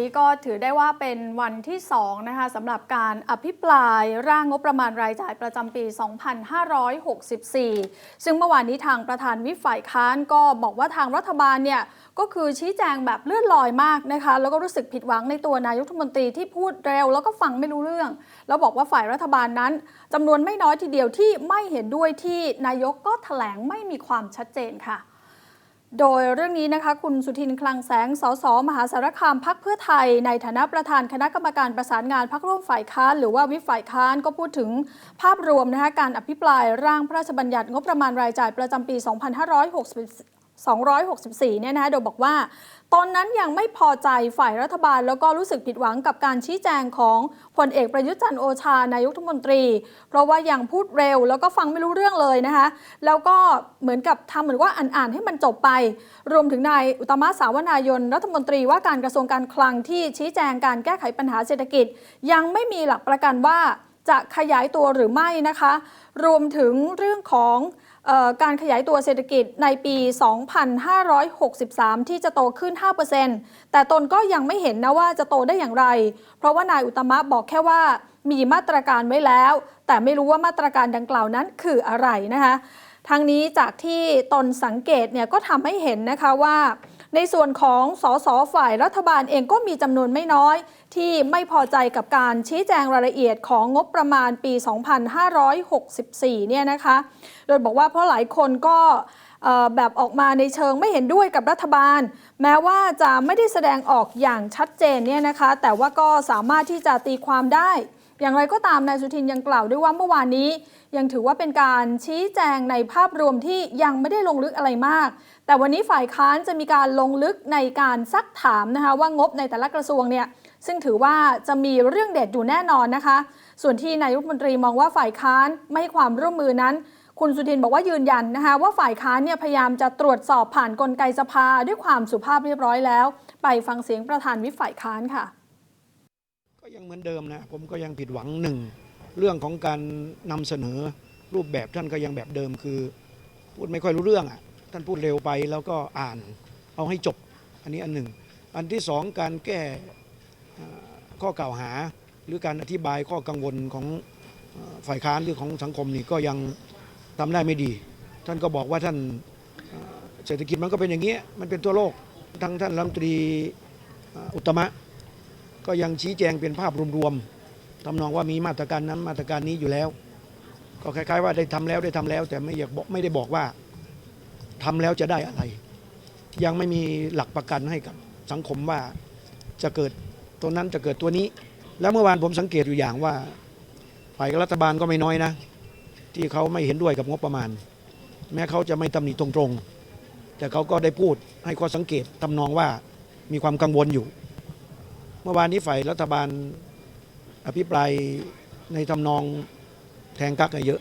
นี้ก็ถือได้ว่าเป็นวันที่2นะคะสำหรับการอภิปรายร่างงบประมาณรายจ่ายประจำปี 2564 ซึ่งเมื่อวานนี้ทางประธานวิฝ่ายค้านก็บอกว่าทางรัฐบาลเนี่ยก็คือชี้แจงแบบเลื่อนลอยมากนะคะ แล้วก็รู้สึกผิดหวังในตัวนายกรัฐมนตรีที่พูดเร็ว แล้วก็ฟังไม่รู้เรื่อง แล้วบอกว่าฝ่ายรัฐบาลนั้นจำนวนไม่น้อยทีเดียวที่ไม่เห็นด้วยที่นายกก็แถลงไม่มีความชัดเจนค่ะ โดยเรื่องนี้นะคะคุณสุทินคลังแสง สส มหาสารคามพักเพื่อไทย ในฐานะประธานคณะกรรมการประสานงานพักร่วมฝ่ายค้าน หรือว่าวิฝ่ายค้านก็พูดถึงภาพรวมนะคะการอภิปรายร่างพระราชบัญญัติงบประมาณรายจ่ายประจำปี 2560 264 เนี่ยนะคะโดยบอกว่า ตอนนั้นยังไม่พอใจฝ่ายรัฐบาล แล้วก็รู้สึกผิดหวังกับการชี้แจงของพลเอกประยุทธ์จันโอชานายกรัฐมนตรี เพราะว่ายังพูดเร็ว แล้วก็ฟังไม่รู้เรื่องเลยนะคะ แล้วก็เหมือนกับทำเหมือนว่าอ่านๆให้มันจบไป รวมถึงนายอุตมะสาวนายนรัฐมนตรีว่าการกระทรวงการคลังที่ชี้แจงการแก้ไขปัญหาเศรษฐกิจ ยังไม่มีหลักประกันว่า จะขยายตัวหรือไม่นะคะ รวมถึงเรื่องของออการขยายตัวเศรษฐกิจในปี 2563 ที่จะโตขึ้น 5%แต่ตนก็ยังไม่เห็นนะว่าจะโตได้อย่างไร เพราะว่านายอุตตมะบอกแค่ว่ามีมาตรการไว้แล้ว แต่ไม่รู้ว่ามาตรการดังกล่าวนั้นคืออะไรนะคะทางนี้จากที่ตนสังเกตเนี่ยก็ทำให้เห็นนะคะว่า ในส่วนของสสฝ่ายรัฐบาลเองก็มีจำนวนไม่น้อย ที่ไม่พอใจกับการชี้แจงรายละเอียดของงบประมาณปี 2564 เนี่ยนะคะ โดยบอกว่าเพราะหลายคนก็แบบออกมาในเชิงไม่เห็นด้วยกับรัฐบาล แม้ว่าจะไม่ได้แสดงออกอย่างชัดเจนเนี่ยนะคะ แต่ว่าก็สามารถที่จะตีความได้ อย่างไรก็ตามนายสุทินยังกล่าวด้วยว่าเมื่อวานนี้ ยังถือว่าเป็นการชี้แจงในภาพรวมที่ยังไม่ได้ลงลึกอะไรมาก แต่วันนี้ฝ่ายค้านจะมีการลงลึกในการซักถามนะคะว่างบในแต่ละกระทรวงเนี่ยซึ่งถือว่าจะมีเรื่องเด็ดอยู่แน่นอนนะคะ ส่วนที่นายรัฐมนตรีมองว่าฝ่ายค้านไม่ให้ความร่วมมือนั้น คุณสุทินบอกว่ายืนยันนะคะว่าฝ่ายค้านเนี่ยพยายามจะตรวจสอบผ่านกลไกสภาด้วยความสุภาพเรียบร้อยแล้ว ไปฟังเสียงประธานวิปฝ่ายค้านค่ะ ยังเหมือนเดิมนะผมก็ยังผิดหวังหนึ่งเรื่องของการนำเสนอรูปแบบท่านก็ยังแบบเดิมคือ พูดไม่ค่อยรู้เรื่องอะท่านพูดเร็วไปแล้วก็อ่านเอาให้จบอันนี้อันหนึ่ง อันที่สองการแก้ข้อกล่าวหา หรือการอธิบายข้อกังวลของฝ่ายค้านหรือของสังคมนี่ก็ยังทำได้ไม่ดี ท่านก็บอกว่าท่านเศรษฐกิจมันก็เป็นอย่างนี้ยมันเป็นตัวโลกทั้งท่านรัฐมนตรีอุตมะ ก็ยังชี้แจงเป็นภาพรวมๆทำนองว่ามีมาตรการนั้นมาตรการนี้อยู่แล้ว ก็คล้ายๆว่าได้ทำแล้วได้ทำแล้ว แต่ไม่อยากบอกไม่ได้บอกว่าทำแล้วจะได้อะไร ยังไม่มีหลักประกันให้กับสังคมว่าจะเกิดตัวนั้นจะเกิดตัวนี้ แล้วเมื่อวานผมสังเกตอยู่อย่างว่าฝ่ายรัฐบาลก็ไม่น้อยนะ ที่เขาไม่เห็นด้วยกับงบประมาณ แม้เขาจะไม่ตำหนิตรงๆ แต่เขาก็ได้พูดให้ข้อสังเกตทำนองว่ามีความกังวลอยู่ เมื่อวานนี้ฝ่ายรัฐบาลอภิปรายในทำนองแทงกักอะเยอะ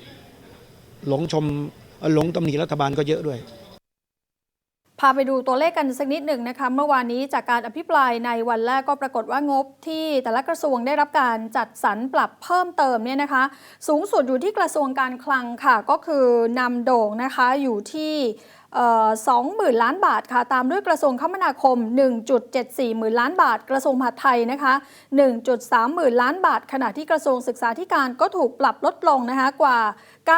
หลงชมหลงตำหนิรัฐบาลก็เยอะด้วยพาไปดูตัวเลขกันสักนิดหนึ่งนะคะเมื่อวานนี้จากการอภิปรายในวันแรกก็ปรากฏว่างบที่แต่ละกระทรวงได้รับการจัดสรรปรับเพิ่มเติมเนี่ยนะคะ สูงสุดอยู่ที่กระทรวงการคลังค่ะก็คือนำโด่งนะคะอยู่ที่สองหมื่นล้านบาทค่ะ ตามด้วยกระทรวงคมนาคม 1.74 หมื่นล้านบาท กระทรวงมหาดไทยนะคะ 1.3 หมื่นล้านบาท ขณะที่กระทรวงศึกษาธิการก็ถูกปรับลดลงนะคะกว่า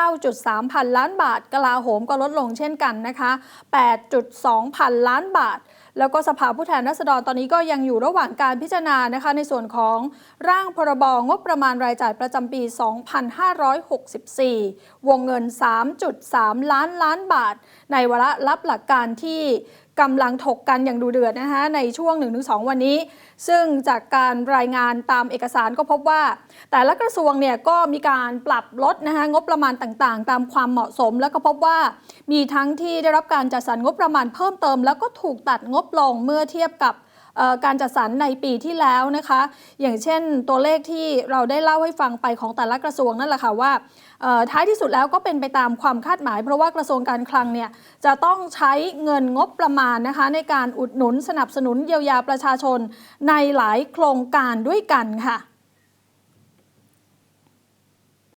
9.3 พันล้านบาท กลาโหมก็ลดลงเช่นกันนะคะ 8.2 พันล้านบาท แล้วก็สภาผู้แทนราษฎรตอนนี้ก็ยังอยู่ระหว่างการพิจารณานะคะ ในส่วนของร่างพรบงบประมาณรายจ่ายประจำปี 2564 วงเงิน 3.3 ล้านล้านบาท ในวาระรับหลักการที่กำลังถกกันอย่างดูเดือดนะคะในช่วง 1-2 วันนี้ ซึ่งจากการรายงานตามเอกสารก็พบว่า แต่ละกระทรวงเนี่ยก็มีการปรับลดนะคะงบประมาณต่างๆ ตามความเหมาะสม แล้วก็พบว่ามีทั้งที่ได้รับการจัดสรรงบประมาณเพิ่มเติม แล้วก็ถูกตัดงบลงเมื่อเทียบกับ การจัดสรรในปีที่แล้วนะคะ อย่างเช่นตัวเลขที่เราได้เล่าให้ฟังไปของแต่ละกระทรวงนั่นแหละค่ะว่าท้ายที่สุดแล้วก็เป็นไปตามความคาดหมาย เพราะว่ากระทรวงการคลังเนี่ยจะต้องใช้เงินงบประมาณนะคะในการอุดหนุนสนับสนุนเยียวยาประชาชนในหลายโครงการด้วยกันค่ะ